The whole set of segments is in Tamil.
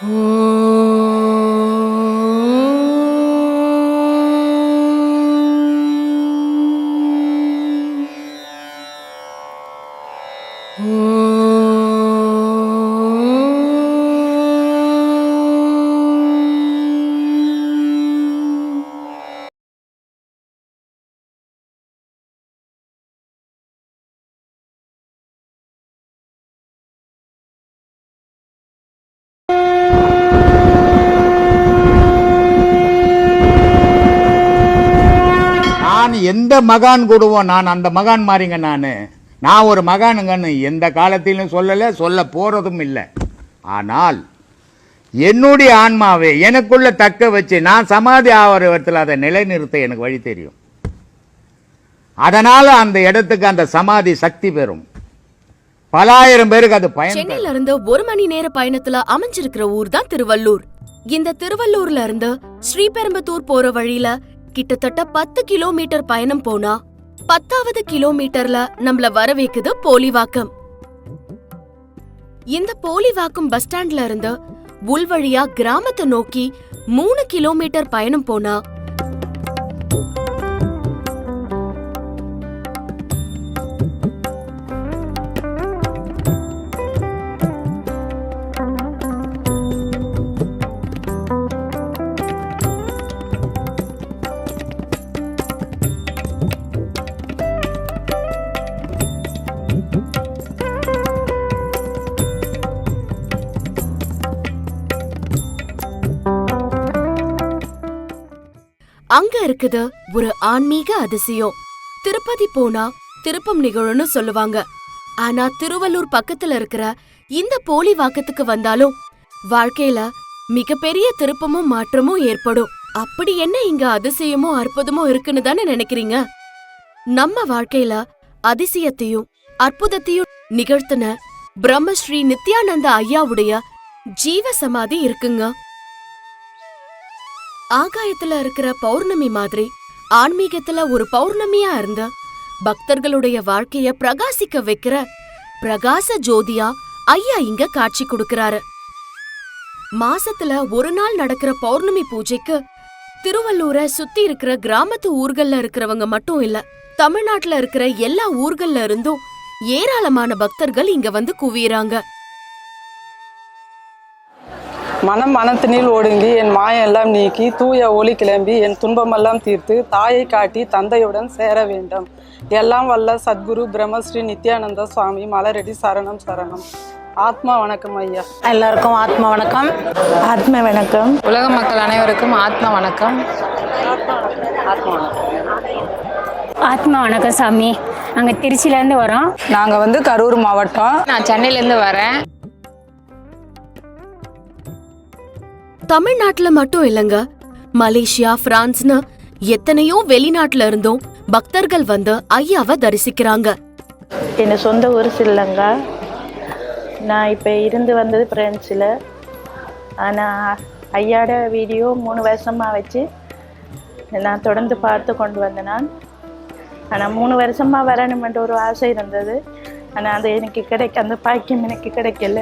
நான் எந்த மகான் கூடுவோம்? நான் அந்த மகான் மாறிங்க நான். நான் ஒரு மகானுங்கன்னு எந்த காலத்திலும் சொல்லலை சொல்ல போகிறதும் இல்லை. ஆனால் என்னுடைய ஆன்மாவை எனக்குள்ள தக்க வச்சு நான் சமாதி ஆகிற இடத்துல அதை நிலைநிறுத்த எனக்கு வழி தெரியும். அதனால் அந்த இடத்துக்கு அந்த சமாதி சக்தி பெறும். பலாயிரம் பேருக்கு அது பயன் சென்னையில இருந்து ஒரு மணி நேர பயணத்துல அமைஞ்சிருக்கிற ஊர் தான் திருவள்ளூர். இந்த திருவள்ளூர்ல இருந்து ஸ்ரீபெரும்புத்தூர் போற வழியில கிட்டத்தட்ட பத்து கிலோமீட்டர் பயணம் போனா பத்தாவது கிலோமீட்டர்ல நம்மள வரவேக்குது போலிவாக்கம். இந்த போலிவாக்கம் பஸ் ஸ்டாண்ட்ல இருந்து உள்வழியா கிராமத்தை நோக்கி மூணு கிலோமீட்டர் பயணம் போனா அங்க இருக்குது ஒரு ஆன்மீக அதிசயம். திருப்பதி போனா திருப்பம் நிகழும்னு சொல்லுவாங்க. ஆனா திருவள்ளூர் பக்கத்துல இருக்கிற இந்த போலி வாக்கத்துக்கு வந்தாலும் வாழ்க்கையில மிகப்பெரிய திருப்பமும் மாற்றமும் ஏற்படும். அப்படி என்ன இங்க அதிசயமும் அற்புதமும் இருக்குன்னு தானே நினைக்கிறீங்க? நம்ம வாழ்க்கையில அதிசயத்தையும் அற்புதத்தையும் நிகழ்த்தின பிரம்மஸ்ரீ நித்யானந்த ஐயாவுடைய ஜீவ சமாதி இருக்குங்க. ஆகாயத்துல இருக்கிற பௌர்ணமி மாதிரி ஆன்மீகத்துல ஒரு பௌர்ணமியா இருந்த பக்தர்களுடைய வாழ்க்கைய பிரகாசிக்க வைக்கிற பிரகாச ஜோதியா ஐயா இங்க காட்சி கொடுக்கறாரு. மாசத்துல ஒரு நாள் நடக்கிற பௌர்ணமி பூஜைக்கு திருவள்ளூரை சுத்தி இருக்கிற கிராமத்து ஊர்கள்ல இருக்கிறவங்க மட்டும் இல்ல தமிழ்நாட்டுல இருக்கிற எல்லா ஊர்கள்ல இருந்தும் ஏராளமான பக்தர்கள் இங்க வந்து குவியறாங்க. மனம் மனத்தினில் ஒடுங்கி என் மாயம் எல்லாம் நீக்கி தூய ஒளி கிளம்பி என் துன்பமெல்லாம் தீர்த்து தாயை காட்டி தந்தையுடன் சேர வேண்டும். எல்லாம் வல்ல சத்குரு பிரம்மஸ்ரீ நித்யானந்த சுவாமி மலரடி சரணம் சரணம். ஆத்மா வணக்கம் ஐயா. எல்லாருக்கும் ஆத்ம வணக்கம். ஆத்ம வணக்கம். உலக மக்கள் அனைவருக்கும் ஆத்ம வணக்கம். ஆத்மா வணக்கம் சாமி. நாங்கள் திருச்சியிலேருந்து வரோம். நாங்கள் வந்து கரூர் மாவட்டம். நான் சென்னையிலேருந்து வரேன். தமிழ்நாட்டுல மட்டும் இல்லங்க. மலேசியா பிரான்ஸ்னு எத்தனையோ வெளிநாட்டுல இருந்தும் பக்தர்கள் வந்து ஐயாவை தரிசிக்கிறாங்க. என் சொந்த ஊர் ஸ்ரீலங்கா நான் இப்போ இருந்து வந்தது ஃப்ரெண்ட்ஸில் ஆனால் ஐயாட வீடியோ மூணு வருஷமாக வச்சு நான் தொடர்ந்து பார்த்து கொண்டு வந்தேன் நான். ஆனால் மூணு வருஷமாக வரணுமென்ற ஒரு ஆசை இருந்தது. ஆனால் அது எனக்கு கிடைக்க அந்த பாக்கியம் எனக்கு கிடைக்கல.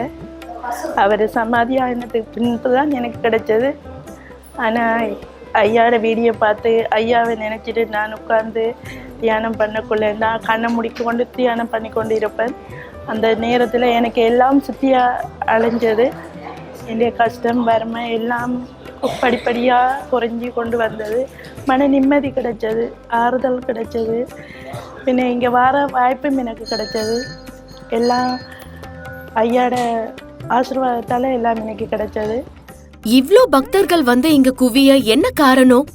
அவர் சமாதியானதுக்கு பின்பு தான் எனக்கு கிடைச்சது. ஆனால் ஐயாவோட வீடியோ பார்த்து ஐயாவை நினச்சிட்டு நான் உட்காந்து தியானம் பண்ணக்குள்ள நான் கண்ணை முடிக்க கொண்டு தியானம் பண்ணி கொண்டு இருப்பேன். அந்த நேரத்தில் எனக்கு எல்லாம் சுற்றியாக அலைஞ்சது. என்னுடைய கஷ்டம் வறுமை எல்லாம் படிப்படியாக குறைஞ்சி கொண்டு வந்தது. மன நிம்மதி கிடைச்சது ஆறுதல் கிடைச்சது. பின்ன இங்கே வர வாய்ப்பும் எனக்கு கிடைச்சது. எல்லாம் ஐயாட ஆசீர்வாதத்தால் எல்லாம் எனக்கு கிடைச்சது. இவ்ளோ பக்தர்கள் வந்து இங்க குவிய என்ன காரணம்?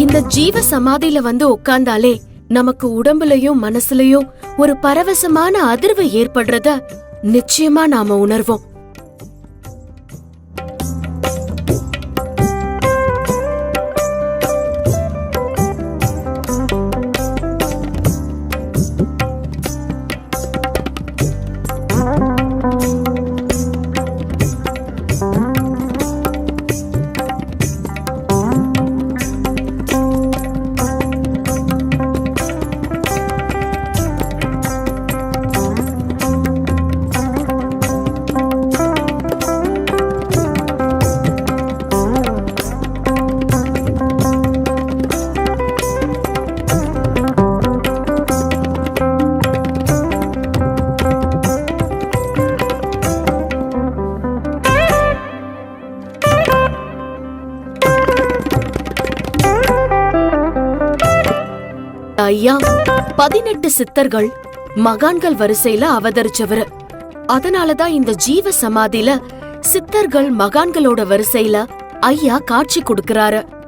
இந்த ஜீவ சமாதியில வந்து உட்கார்ந்தாலே நமக்கு உடம்புலயும் மனசுலயும் ஒரு பரவசமான அதிர்வு ஏற்படுறத நிச்சயமா நாம உணர்வோம். பதினெட்டு சித்தர்கள் மகான்கள் வரிசையில அவதரிச்சவரு. அதனாலதான் இந்த ஜீவ சமாதியில சித்தர்கள் மகான்களோட வரிசையில ஐயா காட்சி கொடுக்கறாரு.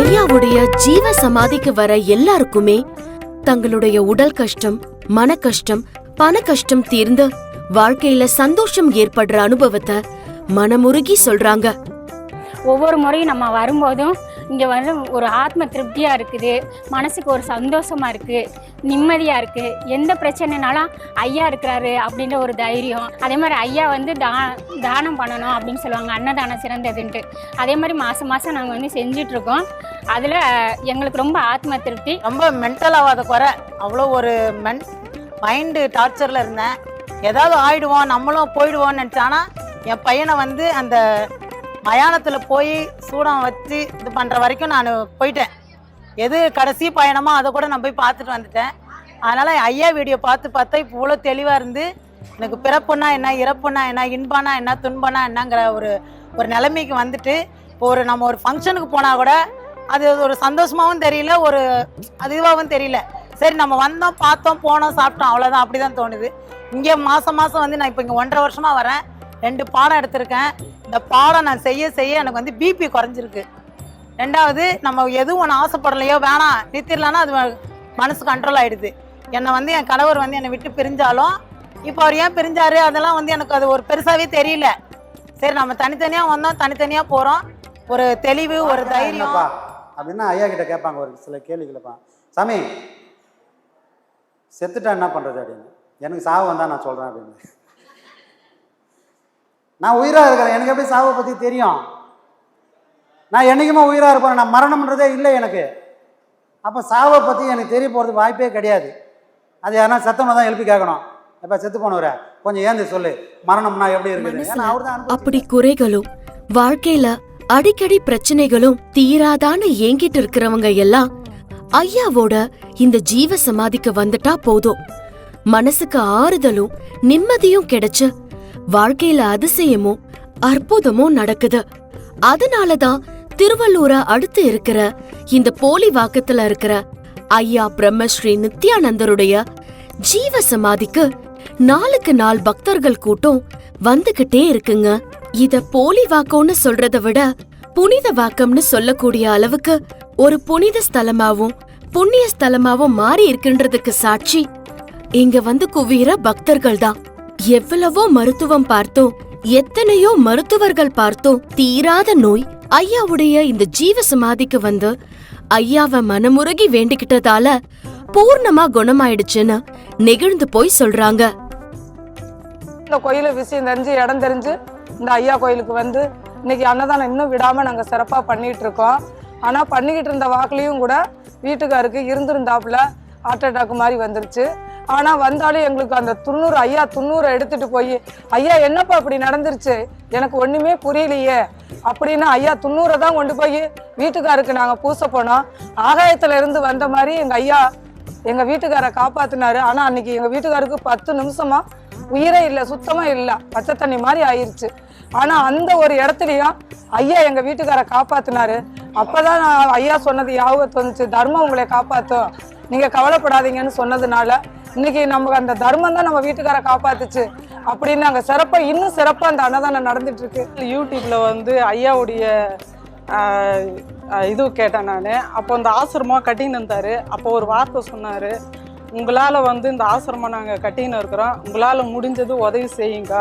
ஐயாவுடைய ஜீவ சமாதிக்கு வர எல்லாருக்குமே தங்களுடைய உடல் கஷ்டம் மன கஷ்டம் பண கஷ்டம் தீர்ந்து வாழ்க்கையில சந்தோஷம் ஏற்படுற அனுபவத்தை மனமுருகி சொல்றாங்க. ஒவ்வொரு முறையும் நம்ம வரும்போதும் இங்கே வந்து ஒரு ஆத்ம திருப்தியாக இருக்குது மனசுக்கு ஒரு சந்தோஷமாக இருக்குது நிம்மதியாக இருக்குது எந்த பிரச்சனைனாலும் ஐயா இருக்கிறாரு அப்படின்ற ஒரு தைரியம். அதே மாதிரி ஐயா வந்து தா தானம் பண்ணணும் அப்படின்னு சொல்லுவாங்க. அன்னதானம் சிறந்ததுன்ட்டு. அதே மாதிரி மாதம் மாதம் நாங்கள் வந்து செஞ்சிட்ருக்கோம். அதில் எங்களுக்கு ரொம்ப ஆத்ம திருப்தி. ரொம்ப மென்டல் ஆகாத குறை. அவ்வளோ ஒரு மென் மைண்டு டார்ச்சரில் இருந்தேன். ஏதாவது ஆயிடுவோம் நம்மளும் போயிடுவோம்னு நினச்சானா என் பையனை வந்து அந்த மயானத்தில் போய் சூடம் வச்சு இது பண்ணுற வரைக்கும் நான் போயிட்டேன். எது கடைசி பயணமோ அதை கூட நான் போய் பார்த்துட்டு வந்துட்டேன். அதனால் ஐயா வீடியோ பார்த்து பார்த்தா இப்போ இவ்வளோ தெளிவாக இருந்து எனக்கு பிறப்புன்னா என்ன இறப்புன்னா என்ன இன்பானா என்ன துன்பனா என்னங்கிற ஒரு ஒரு நிலைமைக்கு வந்துட்டு இப்போ ஒரு நம்ம ஒரு ஃபங்க்ஷனுக்கு போனால் கூட அது ஒரு சந்தோஷமாகவும் தெரியல ஒரு அது இதுவாகவும் தெரியல. சரி நம்ம வந்தோம் பார்த்தோம் போனோம் சாப்பிட்டோம் அவ்வளோதான் அப்படி தான் தோணுது. இங்கே மாதம் மாதம் வந்து நான் இப்போ இங்கே ஒன்றரை வருஷமாக வரேன். ரெண்டு பாடம் எடுத்திருக்கேன். இந்த பாடம் நான் செய்ய செய்ய எனக்கு வந்து பிபி குறைஞ்சிருக்கு. ரெண்டாவது நம்ம எதுவும் ஒன்று ஆசைப்படலையோ வேணாம். நிறுத்திடலான்னா அது மனசு கண்ட்ரோல் ஆகிடுது என்னை வந்து என் கணவர் வந்து என்னை விட்டு பிரிஞ்சாலும் இப்போ அவர் ஏன் பிரிஞ்சாரு? அதெல்லாம் வந்து எனக்கு அது ஒரு பெருசாகவே தெரியல. சரி நம்ம தனித்தனியாக வந்தோம் தனித்தனியாக போகிறோம் ஒரு தெளிவு ஒரு தைரியம். அப்படின்னா ஐயா கிட்ட கேட்பாங்க ஒரு சில கேள்வி கேட்பாங்க சாமி செத்துட்டா என்ன பண்ணுறது அப்படின்னு. எனக்கு சாவு வந்தால் நான் சொல்கிறேன் அப்படின்னு. நான் உயிராக இருக்கிறேன். எனக்கு எப்படி சாவை பற்றி தெரியும்? நான் என்றைக்குமே உயிராக இருப்பேன். நான் மரணம்ன்றதே இல்லை எனக்கு. அப்போ சாவை பற்றி எனக்கு தெரிய போகிறது வாய்ப்பே கிடையாது. அது யாருன்னா செத்தவனை தான் எழுப்பி கேட்கணும். எப்போ செத்து போனவரை? கொஞ்சம் ஏந்து சொல்லு. மரணம்னா எப்படி இருக்குது? அப்படி குறைகளும் வாழ்க்கையில அடிக்கடி பிரச்சனைகளும் தீராதான்னு ஏங்கிட்டு இருக்கிறவங்க எல்லாம் ஐயாவோட இந்த ஜீவ சமாதிக்கு வந்துட்டா போதும். மனசுக்கு ஆறுதலும் நிம்மதியும் கிடைச்சு வாழ்க்கையில அதிசயமும் அற்புதமும் நடக்குது. அதனாலதான் திருவள்ளூர அடுத்து இருக்கிற இந்த போலி வாக்கத்துல இருக்கிற ஐயா பிரம்மஸ்ரீ நித்யானந்தருடைய ஜீவ சமாதிக்கு நாளுக்கு நாள் பக்தர்கள் கூட்டம் வந்துகிட்டே இருக்குங்க. இத போலி வாக்கம்னு சொல்றத விட புனித வாக்கம்னு சொல்லக்கூடிய அளவுக்கு ஒரு புனித ஸ்தலமாவும் புண்ணிய ஸ்தலமாவும் மாறி இருக்குன்றதுக்கு சாட்சி இங்க வந்து குவியிற பக்தர்கள் தான் எவ்வளவோ மருத்துவம் பார்த்தோம். எத்தனையோ மருத்துவர்கள் பார்த்தோம். தீராத நோய். ஐயாவுடைய இந்த ஜீவ சமாதிக்கு வந்து ஐயாவை மனமுருகி வேண்டிக்கிட்டதால பூர்ணமா குணமாயிடுச்சுன்னு நெகிழ்ந்து போய் சொல்றாங்க. இந்த கோயில விஷயம் தெரிஞ்சு இடம் தெரிஞ்சு இந்த ஐயா கோயிலுக்கு வந்து இன்னைக்கு அன்னதானம் இன்னும் விடாம நாங்க சிறப்பா பண்ணிட்டு இருக்கோம். ஆனா பண்ணிக்கிட்டு இருந்த வாக்குலயும் கூட வீட்டுக்காருக்கு இருந்திருந்தாப்புல ஹார்ட் அட்டாக் மாதிரி வந்துருச்சு. ஆனா வந்தாலும் எங்களுக்கு அந்த துண்ணூறு ஐயா துண்ணூறை எடுத்துட்டு போய் ஐயா என்னப்பா இப்படி நடந்துருச்சு? எனக்கு ஒண்ணுமே புரியலையே. அப்படின்னு ஐயா துண்ணூறை தான் கொண்டு போய் வீட்டுக்காருக்கு நாங்க பூச போனோம். ஆகாயத்துல இருந்து வந்த மாதிரி எங்க ஐயா எங்க வீட்டுக்காரை காப்பாத்தினாரு. ஆனா அன்னைக்கு எங்க வீட்டுக்காருக்கு பத்து நிமிஷமா உயிரே இல்லை சுத்தமா இல்லை. பச்சை தண்ணி மாதிரி ஆயிருச்சு. ஆனா அந்த ஒரு இடத்துலயும் ஐயா எங்க வீட்டுக்காரை காப்பாத்தினாரு. அப்பதான் நான் ஐயா சொன்னது ஞாபகத்து வந்துச்சு தர்மம் உங்களை காப்பாத்தும். நீங்கள் கவலைப்படாதீங்கன்னு சொன்னதுனால இன்னைக்கு நமக்கு அந்த தர்மம் தான் நம்ம வீட்டுக்காரை காப்பாத்துச்சு அப்படின்னு நாங்கள் சிறப்பாக இன்னும் சிறப்பாக அந்த அன்னதானம் நடந்துட்டு இருக்கு. யூடியூப்ல வந்து ஐயாவுடைய இது கேட்டேன் நான். அப்போ அந்த ஆசிரமம் கட்டின்னு இருந்தார். அப்போ ஒரு வார்த்தை சொன்னார். உங்களால் வந்து இந்த ஆசிரமம் நாங்கள் கட்டின்னு இருக்கிறோம். உங்களால் முடிஞ்சது உதவி செய்யுங்க.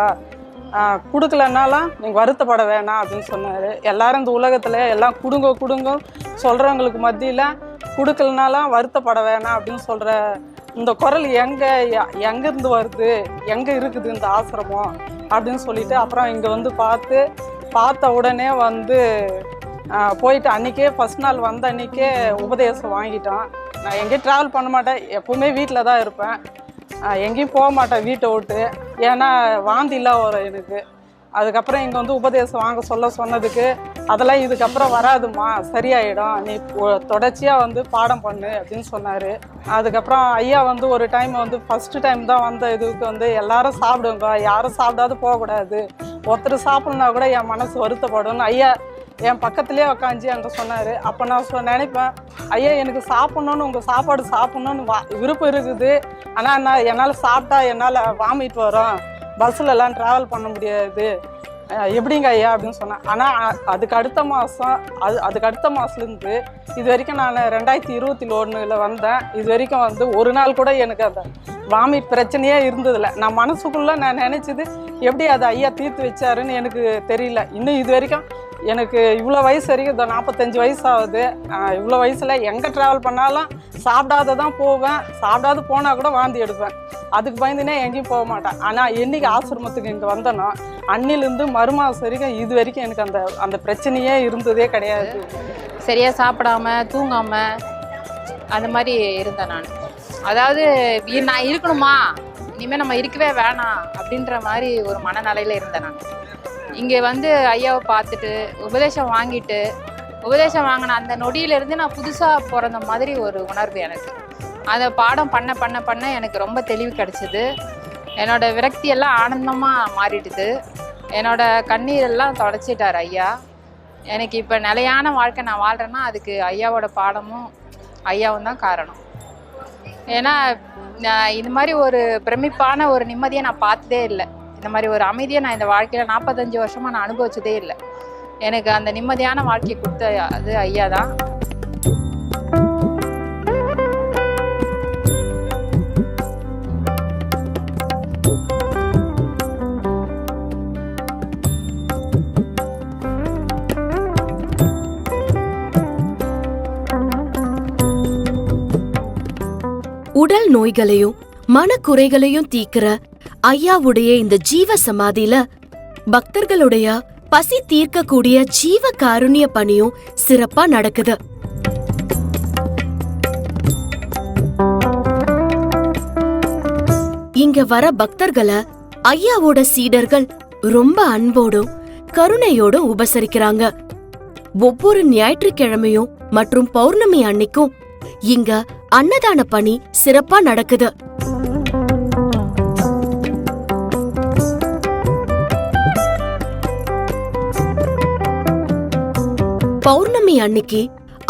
கொடுக்கலனாலாம் நீங்கள் வருத்தப்பட வேணாம் அப்படின்னு சொன்னார். எல்லாரும் இந்த உலகத்தில் எல்லாம் கொடுங்க கொடுங்க சொல்கிறவங்களுக்கு மத்தியில் கொடுக்கலனாலாம் வருத்தப்பட வேணாம் அப்படின்னு சொல்கிற இந்த குரல் எங்கே எங்கேருந்து வருது? எங்கே இருக்குது இந்த ஆசிரமம்? அப்படின்னு சொல்லிட்டு அப்புறம் இங்கே வந்து பார்த்து பார்த்த உடனே வந்து போயிட்டு அன்றைக்கே ஃபஸ்ட் நாள் வந்த அன்றைக்கே உபதேசம் வாங்கிட்டோம் நான் எங்கேயும் ட்ராவல் பண்ண மாட்டேன். எப்போவுமே வீட்டில் தான் இருப்பேன். எங்கேயும் போக மாட்டேன் வீட்டை விட்டு. ஏன்னா வாந்திலாம் வரும் எனக்கு. அதுக்கப்புறம் இங்கே வந்து உபதேசம் வாங்க சொல்ல சொன்னதுக்கு அதெல்லாம் இதுக்கப்புறம் வராதுமா சரியாயிடும். நீ தொடர்ச்சியாக வந்து பாடம் பண்ணு அப்படின்னு சொன்னார். அதுக்கப்புறம் ஐயா வந்து ஒரு டைம் வந்து ஃபஸ்ட்டு டைம் தான் வந்த இதுக்கு வந்து எல்லாரும் சாப்பிடுங்க யாரும் சாப்பிடாது போகக்கூடாது. ஒருத்தர் சாப்பிட்ணுன்னா கூட என் மனசு வருத்தப்படும். ஐயா என் பக்கத்துலேயே உக்காந்து அங்கே சொன்னார். அப்போ நான் சொ நினைப்பேன் ஐயா எனக்கு சாப்பிட்ணுன்னு உங்கள் சாப்பாடு சாப்பிட்ணுன்னு வா விருப்பம் இருக்குது. ஆனால் நான் என்னால் சாப்பிட்டா என்னால் வாமிட் வரும். பஸ்ஸிலலாம் ட்ராவல் பண்ண முடியாது. எப்படிங்க ஐயா அப்படின்னு சொன்னேன் ஆனால் அதுக்கு அடுத்த மாதம் அது அதுக்கு அடுத்த மாதத்துலேருந்து இது வரைக்கும் நான் ரெண்டாயிரத்தி இருபத்தி ஒன்றில் வந்தேன். இது வரைக்கும் வந்து ஒரு நாள் கூட எனக்கு அந்த வாமிட் பிரச்சனையே இருந்ததில்ல. நான் மனசுக்குள்ளே நான் நினச்சது எப்படி அதை ஐயா தீர்த்து வச்சாருன்னு எனக்கு தெரியல. இன்னும் இது வரைக்கும் எனக்கு இவ்வளோ வயசு வரைக்கும் இந்த நாற்பத்தஞ்சு வயசு ஆகுது. இவ்வளோ வயசில் எங்கே ட்ராவல் பண்ணாலும் சாப்பிடாத தான் போவேன். சாப்பிடாது போனால் கூட வாந்தி எடுப்பேன். அதுக்கு பயந்துனே எங்கேயும் போக மாட்டேன். ஆனால் என்னைக்கு ஆசிரமத்துக்கு இங்கே வந்தனோ அன்னிலேருந்து மறுமாசம் வரைக்கும் இது வரைக்கும் எனக்கு அந்த அந்த பிரச்சனையே இருந்ததே கிடையாது. சரியாக சாப்பிடாம தூங்காமல் அந்த மாதிரி இருந்தேன் நான். அதாவது நான் இருக்கணுமா? இனிமேல் நம்ம இருக்கவே வேணாம் அப்படின்ற மாதிரி ஒரு மனநிலையில் இருந்தேன் நான். இங்கே வந்து ஐயாவை பார்த்துட்டு உபதேசம் வாங்கிட்டு உபதேசம் வாங்கின அந்த நொடியிலேருந்து நான் புதுசாக பிறந்த மாதிரி ஒரு உணர்வு எனக்கு. அந்த பாடம் பண்ண பண்ண பண்ண எனக்கு ரொம்ப தெளிவு கிடச்சிது. என்னோடய விரக்தி எல்லாம் ஆனந்தமாக மாறிடுது. என்னோடய கண்ணீரெல்லாம் தொடச்சிட்டார் ஐயா. எனக்கு இப்போ நிலையான வாழ்க்கை நான் வாழ்கிறேன்னா அதுக்கு ஐயாவோட பாடமும் ஐயாவும் தான் காரணம். ஏன்னா நான் இது மாதிரி ஒரு பிரமிப்பான ஒரு நிம்மதியை நான் பார்த்ததே இல்லை. இந்த மாதிரி ஒரு அமைதியை நான் இந்த வாழ்க்கையில் நாற்பத்தஞ்சு வருஷமாக நான் அனுபவிச்சதே இல்லை. எனக்கு அந்த நிம்மதியான வாழ்க்கையை கொடுத்த அது ஐயா தான் உடல் நோய்களையும் மனக்குறைகளையும் தீக்கிற ஐயாவுடைய இந்த ஜீவ சமாதியில பக்தர்களுடைய பசி தீர்க்கக்கூடிய ஜீவ காருண்ய பணியும் சிறப்பா நடக்குது. இங்க வர பக்தர்களை ஐயாவோட சீடர்கள் ரொம்ப அன்போடும் கருணையோடும் உபசரிக்கிறாங்க. ஒவ்வொரு ஞாயிற்றுக்கிழமையும் மற்றும் பௌர்ணமி அன்னைக்கும் இங்க அன்னதான பணி சிறப்பா நடக்குது. பௌர்ணமி அன்னைக்கு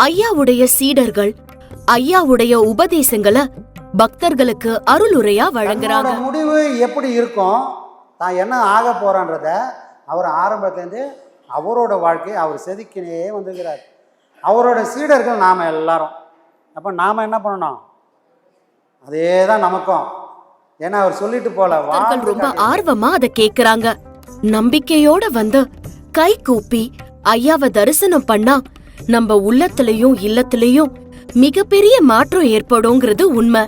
ஐயாவுடைய சீடர்கள் ஐயாவுடைய உபதேசங்களை பக்தர்களுக்கு அருளுரையா வழங்குறாங்க. முடிவு எப்படி இருக்கும் தான் என்ன ஆக போறான்றத அவர் ஆரம்பத்துலேருந்து அவரோட வாழ்க்கை அவர் செதுக்கினே வந்திருக்கிறார் அவரோட சீடர்கள் நாம் எல்லாரும். அப்போ நாம் என்ன பண்ணணும்? அதே தான் நமக்கும். ஏன்னா அவர் சொல்லிட்டு போல ரொம்ப ஆர்வமா அதை கேக்குறாங்க. நம்பிக்கையோட வந்து கை கூப்பி ஐயாவை தரிசனம் பண்ணா நம்ம உள்ளத்திலையும் இல்லத்திலையும் மிகப்பெரிய மாற்றம் ஏற்படுங்கிறது உண்மை.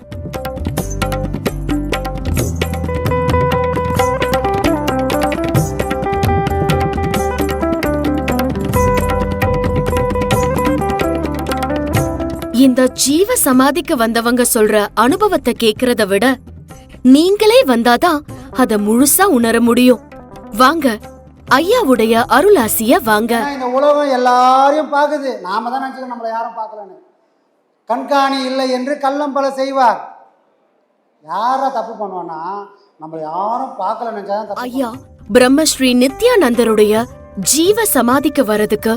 இந்த ஜீவ சமாதிக்கு வந்தவங்க சொல்ற அனுபவத்தை கேக்குறத விட நீங்களே வந்தாதான் அத முழுசா உணர முடியும். வாங்க ஐயாவுடைய அருளாசிய வாங்க. இந்த உலகம் எல்லாரையும் பார்க்குது. நாம தான் நினச்சிக்கணும் நம்மளை யாரும் பார்க்கலன்னு. கண்காணி இல்லை என்று கள்ளம் பல செய்வார். யாரா தப்பு பண்ணுவான்னா நம்மளை யாரும் பார்க்கல தப்பு ஐயா பிரம்மஸ்ரீ நித்யானந்தருடைய ஜீவ சமாதிக்கு வரதுக்கு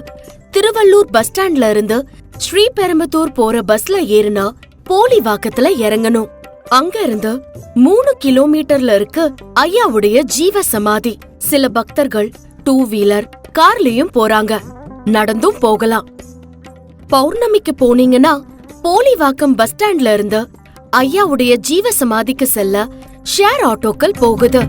திருவள்ளூர் பஸ் ஸ்டாண்ட்ல இருந்து ஸ்ரீபெரும்புத்தூர் போற பஸ்ல ஏறினா போலிவாக்கத்துல இறங்கணும். அங்க இருந்து மூணு கிலோமீட்டர்ல இருக்கு ஐயாவுடைய ஜீவ சமாதி. சில பக்தர்கள் டூ வீலர் கார்லயும் போறாங்க. நடந்தும் போகலாம். பௌர்ணமிக்கு போனீங்கன்னா போலிவாக்கம் பஸ் ஸ்டாண்ட்ல இருந்து ஐயாவுடைய ஜீவ சமாதிக்கு செல்ல ஷேர் ஆட்டோக்கள் போகுது.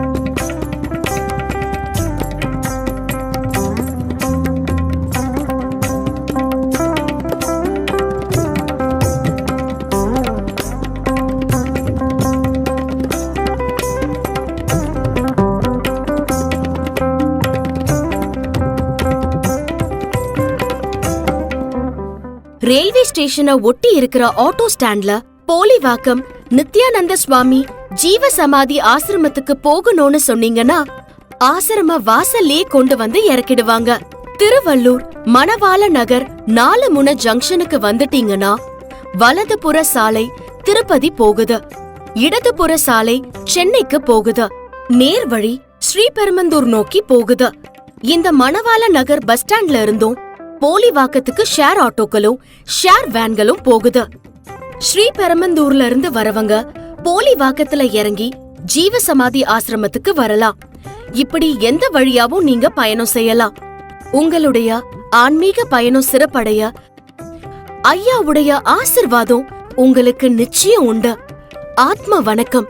ரயில்வே ஸ்டேஷனை ஒட்டி இருக்கிற ஆட்டோ ஸ்டாண்ட்ல போலிவாக்கம் நித்யானந்த சுவாமி ஜீவ சமாதி ஆசிரமத்துக்கு போகணும்னு சொன்னீங்கன்னா ஆசிரம வாசல்லே கொண்டு வந்து இறக்கிடுவாங்க. திருவள்ளூர் மணவாள நகர் நாலு முன ஜங்ஷனுக்கு வந்துட்டீங்கன்னா வலதுபுற சாலை திருப்பதி போகுது. இடதுபுற சாலை சென்னைக்கு போகுது. நேர் வழி ஸ்ரீபெருமந்தூர் நோக்கி போகுது. இந்த மணவாள நகர் பஸ் ஸ்டாண்ட்ல இருந்தும் போலிவாக்கத்துக்கு ஷேர் ஆட்டோக்களும் ஷேர் வேன்களும் போகுது. ஸ்ரீபெரம்பந்தூர்ல இருந்து வரவங்க போலிவாக்கத்துல இறங்கி ஜீவசமாதி ஆசிரமத்துக்கு வரலாம். இப்படி எந்த வழியாவும் நீங்க பயணம் செய்யலாம். உங்களுடைய ஆன்மீக பயணம் சிறப்படைய ஐயாவுடைய ஆசிர்வாதம் உங்களுக்கு நிச்சயம் உண்டு. ஆத்ம வணக்கம்.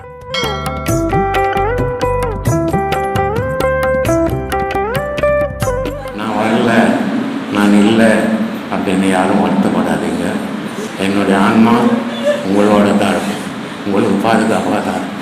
நான் இல்லை அப்படின்னு யாரும் வருத்தப்படாதீங்க. என்னுடைய ஆன்மா உங்களோட தான் இருக்கும். உங்களுக்கு பாதுகாப்பாக தான் இருக்கும்.